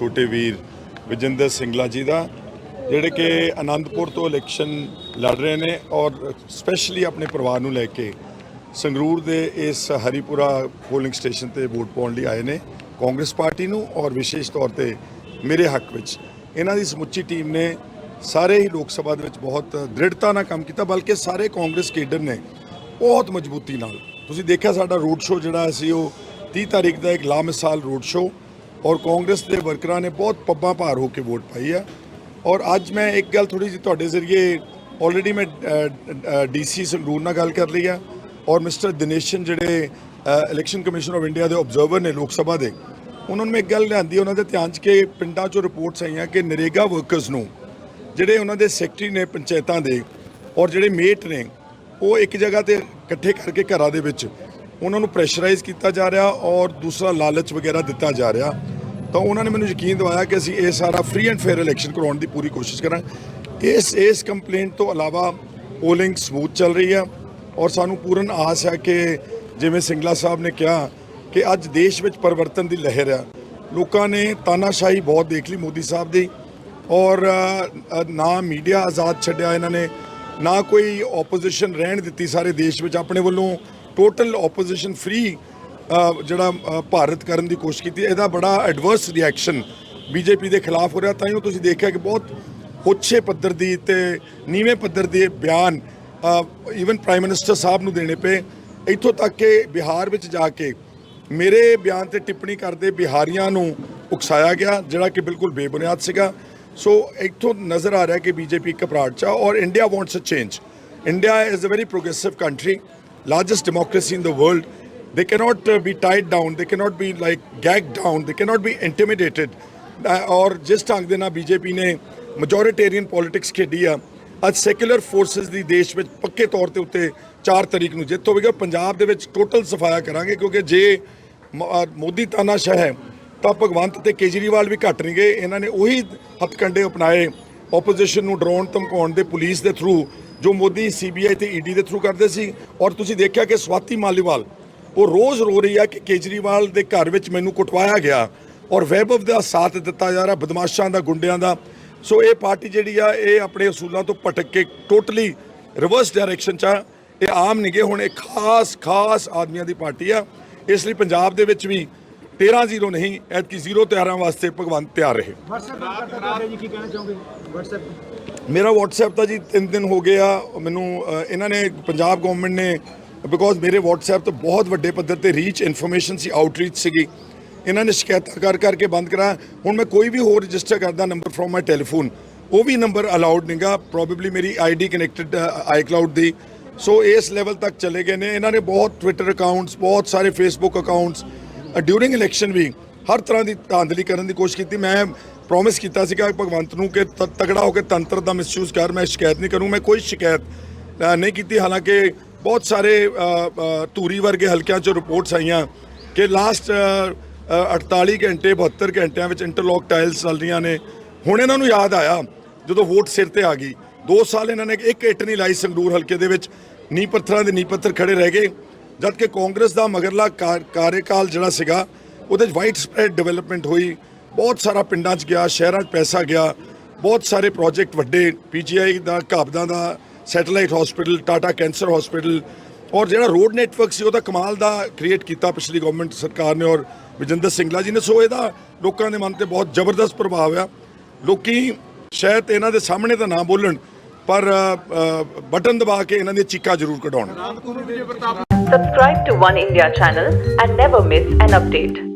ਛੋਟੇ ਵੀਰ ਵਿਜਿੰਦਰ ਸਿੰਗਲਾ ਜੀ ਦਾ, ਜਿਹੜੇ ਕਿ ਆਨੰਦਪੁਰ ਤੋਂ ਇਲੈਕਸ਼ਨ ਲੜ ਰਹੇ ਨੇ ਔਰ ਸਪੈਸ਼ਲੀ ਆਪਣੇ ਪਰਿਵਾਰ ਨੂੰ ਲੈ ਕੇ ਸੰਗਰੂਰ ਦੇ ਇਸ ਹਰੀਪੁਰਾ ਪੋਲਿੰਗ ਸਟੇਸ਼ਨ ਤੇ ਵੋਟ ਪਾਉਣ ਲਈ ਆਏ ਨੇ ਕਾਂਗਰਸ ਪਾਰਟੀ ਨੂੰ ਔਰ ਵਿਸ਼ੇਸ਼ ਤੌਰ ਤੇ ਮੇਰੇ ਹੱਕ ਵਿੱਚ। ਇਹਨਾਂ ਦੀ ਸਮੁੱਚੀ ਟੀਮ ਨੇ ਸਾਰੇ ਹੀ ਲੋਕ ਸਭਾ ਦੇ ਵਿੱਚ ਬਹੁਤ ਦ੍ਰਿੜਤਾ ਨਾਲ ਕੰਮ ਕੀਤਾ, ਬਲਕਿ ਸਾਰੇ ਕਾਂਗਰਸ ਕੇਡਰ ਨੇ ਬਹੁਤ ਮਜ਼ਬੂਤੀ ਨਾਲ। ਤੁਸੀਂ ਦੇਖਿਆ ਸਾਡਾ ਰੋਡ ਸ਼ੋਅ ਜਿਹੜਾ ਸੀ, ਉਹ 30 ਤਾਰੀਖ ਦਾ ਇੱਕ ਲਾਮਿਸਾਲ ਰੋਡ ਸ਼ੋਅ ਔਰ ਕਾਂਗਰਸ ਦੇ ਵਰਕਰਾਂ ਨੇ ਬਹੁਤ ਪੱਬਾਂ ਭਾਰ ਹੋ ਕੇ ਵੋਟ ਪਾਈ ਆ। ਔਰ ਅੱਜ ਮੈਂ ਇੱਕ ਗੱਲ ਥੋੜੀ ਜਿਹੀ ਤੁਹਾਡੇ ਜ਼ਰੀਏ ਆਲਰੇਡੀ ਮੈਂ ਡੀਸੀ ਸੰਗਰੂਰ ਨਾਲ ਗੱਲ ਕਰ ਲਈ ਆ। ਔਰ ਮਿਸਟਰ ਦਿਨੇਸ਼ਨ ਜਿਹੜੇ ਇਲੈਕਸ਼ਨ ਕਮਿਸ਼ਨ ਆਫ ਇੰਡੀਆ ਦੇ ਆਬਜ਼ਰਵਰ ਨੇ ਲੋਕ ਸਭਾ ਦੇ, ਉਹਨਾਂ ਨੂੰ ਮੈਂ ਇੱਕ ਗੱਲ ਲਿਆਂਦੀ, ਉਹਨਾਂ ਦੇ ਧਿਆਨ 'ਚ ਕਿ ਪਿੰਡਾਂ 'ਚੋਂ ਰਿਪੋਰਟਸ ਆਈਆਂ ਕਿ ਨਰੇਗਾ ਵਰਕਰਸ ਨੂੰ ਜਿਹੜੇ ਉਹਨਾਂ ਦੇ ਸੈਕਟਰੀ ਨੇ ਪੰਚਾਇਤਾਂ ਦੇ ਔਰ ਜਿਹੜੇ ਮੇਟ ਨੇ, ਉਹ ਇੱਕ ਜਗ੍ਹਾ ਤੇ ਇਕੱਠੇ ਕਰਕੇ ਘਰਾਂ ਦੇ ਵਿੱਚ ਉਹਨਾਂ ਨੂੰ ਪ੍ਰੈਸ਼ਰਾਈਜ਼ ਕੀਤਾ ਜਾ ਰਿਹਾ ਔਰ ਦੂਸਰਾ ਲਾਲਚ ਵਗੈਰਾ ਦਿੱਤਾ ਜਾ ਰਿਹਾ। ਤਾਂ ਉਹਨਾਂ ਨੇ ਮੈਨੂੰ ਯਕੀਨ ਦਿਵਾਇਆ ਕਿ ਅਸੀਂ ਇਹ ਸਾਰਾ ਫ੍ਰੀ ਐਂਡ ਫੇਅਰ ਇਲੈਕਸ਼ਨ ਕਰਵਾਉਣ ਦੀ ਪੂਰੀ ਕੋਸ਼ਿਸ਼ ਕਰਾਂ ਇਸ ਇਸ ਕੰਪਲੇਂਟ ਤੋਂ ਇਲਾਵਾ ਪੋਲਿੰਗ ਸਮੂਥ ਚੱਲ ਰਹੀ ਹੈ ਔਰ ਸਾਨੂੰ ਪੂਰਨ ਆਸ ਹੈ ਕਿ ਜਿਵੇਂ ਸਿੰਗਲਾ ਸਾਹਿਬ ਨੇ ਕਿਹਾ ਕਿ ਅੱਜ ਦੇਸ਼ ਵਿੱਚ ਪਰਿਵਰਤਨ ਦੀ ਲਹਿਰ ਆ ਲੋਕਾਂ ਨੇ ਤਾਨਾਸ਼ਾਹੀ ਬਹੁਤ ਦੇਖ ਲਈ ਮੋਦੀ ਸਾਹਿਬ ਦੀ ਔਰ ਨਾ ਮੀਡੀਆ ਆਜ਼ਾਦ ਛੱਡਿਆ ਇਹਨਾਂ ਨੇ, ਨਾ ਕੋਈ ਆਪੋਜੀਸ਼ਨ ਰਹਿਣ ਦਿੱਤੀ ਸਾਰੇ ਦੇਸ਼ ਵਿੱਚ ਆਪਣੇ ਵੱਲੋਂ। ਟੋਟਲ ਆਪੋਜੀਸ਼ਨ ਫ੍ਰੀ ਜਿਹੜਾ ਭਾਰਤ ਕਰਨ ਦੀ ਕੋਸ਼ਿਸ਼ ਕੀਤੀ, ਇਹਦਾ ਬੜਾ ਐਡਵਰਸ ਰਿਐਕਸ਼ਨ ਬੀਜੇਪੀ ਦੇ ਖਿਲਾਫ ਹੋ ਰਿਹਾ। ਤਾਂ ਹੀ ਤੁਸੀਂ ਦੇਖਿਆ ਕਿ ਬਹੁਤ ਉੱਚੇ ਪੱਧਰ ਦੀ ਤੇ ਨੀਵੇਂ ਪੱਧਰ ਦੇ ਬਿਆਨ ਈਵਨ ਪ੍ਰਾਈਮ ਮਿਨਿਸਟਰ ਸਾਹਿਬ ਨੂੰ ਦੇਣੇ ਪਏ। ਇੱਥੋਂ ਤੱਕ ਕਿ ਬਿਹਾਰ ਵਿੱਚ ਜਾ ਕੇ ਮੇਰੇ ਬਿਆਨ ਤੇ ਟਿੱਪਣੀ ਕਰਦੇ ਬਿਹਾਰੀਆਂ ਨੂੰ ਉਕਸਾਇਆ ਗਿਆ, ਜਿਹੜਾ ਕਿ ਬਿਲਕੁਲ ਬੇਬੁਨਿਆਦ ਸੀਗਾ। ਸੋ ਇੱਥੋਂ ਨਜ਼ਰ ਆ ਰਿਹਾ ਕਿ ਬੀਜੇਪੀ ਘਬਰਾਹਟ ਚ ਆ ਔਰ India wants a change India is a very progressive country largest democracy in the world they cannot uh, be tied down. They cannot be like gagged down. They cannot be intimidated. Uh, ਔਰ ਜਿਸ ਢੰਗ ਦੇ ਨਾਲ BJP ਨੇ ਮੈਜੋਰਿਟੇਰੀਅਨ politics ਖੇਡੀ ਆ ਅੱਜ secular forces ਦੀ ਦੇਸ਼ ਵਿੱਚ ਪੱਕੇ ਤੌਰ ਤੇ ਉੱਤੇ 4 ਤਰੀਕ ਨੂੰ ਜਿੱਤ ਹੋਵੇਗਾ ਪੰਜਾਬ ਦੇ ਵਿੱਚ ਟੋਟਲ ਸਫਾਇਆ ਕਰਾਂਗੇ ਕਿਉਂਕਿ ਜੇ ਮ- ਮੋਦੀ ਤਾਨਾਸ਼ਾਹ ਹੈ ਤਾਂ ਭਗਵੰਤ ਤੇ ਕੇਜਰੀਵਾਲ ਵੀ ਘਟ ਨਹੀਂ ਗਏ ਇਹਨਾਂ ਨੇ ਉਹੀ ਹੱਥਕੰਡੇ ਅਪਣਾਏ ਆਪੋਜੀਸ਼ਨ ਨੂੰ ਡਰਾਉਣ ਧਮਕਾਉਣ ਦੇ ਪੁਲਿਸ ਦੇ ਥਰੂ ਜੋ ਮੋਦੀ ਸੀਬੀਆਈ ਤੇ ਈਡੀ ਦੇ ਥਰੂ ਕਰਦੇ ਸੀ ਔਰ ਤੁਸੀਂ ਦੇਖਿਆ ਕਿ ਸਵਾਤੀ ਮਾਲੀਵਾਲ ਉਹ ਰੋਜ਼ ਰੋ ਰਹੀ ਆ ਕਿ ਕੇਜਰੀਵਾਲ ਦੇ ਘਰ ਵਿੱਚ ਮੈਨੂੰ ਕੁਟਵਾਇਆ ਗਿਆ ਔਰ ਵੈਭਵ ਦਾ ਸਾਥ ਦਿੱਤਾ ਜਾ ਰਿਹਾ, ਬਦਮਾਸ਼ਾਂ ਦਾ, ਗੁੰਡਿਆਂ ਦਾ। ਸੋ ਇਹ ਪਾਰਟੀ ਜਿਹੜੀ ਆ, ਇਹ ਆਪਣੇ ਅਸੂਲਾਂ ਤੋਂ ਭਟਕ ਕੇ ਟੋਟਲੀ ਰਿਵਰਸ ਡਾਇਰੈਕਸ਼ਨ ਚ ਆ। ਇਹ ਆਮ ਨਿਗੇ ਹੁਣ ਇਹ ਖਾਸ ਖਾਸ ਆਦਮੀਆਂ ਦੀ ਪਾਰਟੀ ਆ। ਇਸ ਲਈ ਪੰਜਾਬ ਦੇ ਵਿੱਚ ਵੀ 13-0 ਨਹੀਂ, ਐਤਕੀ ਜ਼ੀਰੋ ਤਿਆਰਾਂ ਵਾਸਤੇ ਭਗਵੰਤ ਤਿਆਰ ਰਹੇ। ਕੀ ਕਹਿਣਾ ਮੇਰਾ WhatsApp ਤਾਂ ਜੀ 3 ਦਿਨ ਹੋ ਗਏ ਆ। ਮੈਨੂੰ ਇਹਨਾਂ ਨੇ, ਪੰਜਾਬ ਗਵਰਨਮੈਂਟ ਨੇ ਬਿਕੋਜ਼ ਮੇਰੇ WhatsApp ਤੋਂ ਬਹੁਤ ਵੱਡੇ ਪੱਧਰ ਤੇ ਰੀਚ ਇਨਫੋਰਮੇਸ਼ਨ ਸੀ ਆਊਟਰੀਚ ਸੀਗੀ। ਇਹਨਾਂ ਨੇ ਸ਼ਿਕਾਇਤਾਂ ਕਰ ਕਰਕੇ ਬੰਦ ਕਰਾ। ਹੁਣ ਮੈਂ ਕੋਈ ਵੀ ਹੋਰ ਰਜਿਸਟਰ ਕਰਦਾ ਨੰਬਰ ਫਰੋਮ ਮਾਈ ਟੈਲੀਫੋਨ ਉਹ ਵੀ ਨੰਬਰ ਅਲਾਉਡ ਨਹੀਂਗਾ ਪ੍ਰੋਬੇਬਲੀ ਮੇਰੀ ਆਈਡੀ ਕਨੈਕਟਡ ਆਈਕਲਾਉਡ ਦੀ। ਸੋ ਇਸ ਲੈਵਲ ਤੱਕ ਚਲੇ ਗਏ ਨੇ। ਇਹਨਾਂ ਨੇ ਬਹੁਤ ਟਵਿੱਟਰ ਅਕਾਊਂਟਸ ਬਹੁਤ ਸਾਰੇ ਫੇਸਬੁੱਕ ਅਕਾਊਂਟਸ ਡਿਊਰਿੰਗ ਇਲੈਕਸ਼ਨ ਵੀ ਹਰ ਤਰ੍ਹਾਂ ਦੀ ਧਾਂਦਲੀ ਕਰਨ ਦੀ ਕੋਸ਼ਿਸ਼ ਕੀਤੀ। ਮੈਂ ਪ੍ਰੋਮਿਸ ਕੀਤਾ ਸੀਗਾ ਭਗਵੰਤ ਨੂੰ ਕਿ ਤਕੜਾ ਹੋ ਕੇ ਤੰਤਰ ਦਾ ਮਿਸਯੂਜ਼ ਕਰ। ਮੈਂ ਸ਼ਿਕਾਇਤ ਨਹੀਂ ਕਰੂੰ। ਮੈਂ ਕੋਈ ਸ਼ਿਕਾਇਤ ਨਹੀਂ ਕੀਤੀ। ਹਾਲਾਂਕਿ ਬਹੁਤ ਸਾਰੇ ਧੂਰੀ ਵਰਗੇ ਹਲਕਿਆਂ 'ਚੋਂ ਰਿਪੋਰਟਸ ਆਈਆਂ ਕਿ ਲਾਸਟ 48 ਘੰਟੇ 72 ਘੰਟਿਆਂ ਵਿੱਚ ਇੰਟਰਲੌਕ ਟਾਇਲਸ ਚੱਲ ਰਹੀਆਂ ਨੇ। ਹੁਣ ਇਹਨਾਂ ਨੂੰ ਯਾਦ ਆਇਆ ਜਦੋਂ ਵੋਟ ਸਿਰ ਤੇ ਆ ਗਈ। 2 ਸਾਲ ਇਹਨਾਂ ਨੇ ਇੱਕ ਇੱਟ ਨਹੀਂ ਲਾਈ ਸੰਗਰੂਰ ਹਲਕੇ ਦੇ ਵਿੱਚ। ਨੀ ਪੱਥਰਾਂ ਦੇ ਨੀ ਪੱਥਰ ਖੜੇ ਰਹਿ ਗਏ। ਜਦ ਕਿ ਕਾਂਗਰਸ ਦਾ ਮਗਰਲਾ ਕਾਰਜਕਾਲ ਜਿਹੜਾ ਸੀਗਾ, ਉਹਦੇ ਵਿੱਚ ਵਾਈਡ ਸਪਰੈਡ ਡਿਵੈਲਪਮੈਂਟ ਹੋਈ। ਬਹੁਤ ਸਾਰਾ ਪਿੰਡਾਂ 'ਚ ਗਿਆ, ਸ਼ਹਿਰਾਂ 'ਚ ਪੈਸਾ ਗਿਆ। ਬਹੁਤ ਸਾਰੇ ਪ੍ਰੋਜੈਕਟ ਵੱਡੇ ਪੀਜੀਆਈ ਦਾ, ਘਾਬਦਾਂ ਦਾ satellite hospital Tata cancer hospital ਔਰ ਜਿਹੜਾ ਰੋਡ ਨੈਟਵਰਕ ਸੀ ਉਹਦਾ ਕਮਾਲ ਦਾ ਕ੍ਰੀਏਟ ਕੀਤਾ ਪਿਛਲੀ ਗਵਰਨਮੈਂਟ ਸਰਕਾਰ ਨੇ ਔਰ ਵਿਜੇਂਦਰ ਸਿੰਗਲਾ ਜੀ ਨੇ। ਸੋ ਇਹਦਾ ਲੋਕਾਂ ਦੇ ਮਨ ਤੇ ਬਹੁਤ ਜ਼ਬਰਦਸਤ ਪ੍ਰਭਾਵ ਆ। ਲੋਕੀ ਸ਼ਾਇਦ ਇਹਨਾਂ ਦੇ ਸਾਹਮਣੇ ਤਾਂ ਨਾ ਬੋਲਣ ਪਰ ਬਟਨ ਦਬਾ ਕੇ ਇਹਨਾਂ ਦੀਆਂ ਚੀਕਾਂ ਜ਼ਰੂਰ ਕਢਾਉਣ। Subscribe to One India channel and never miss an update.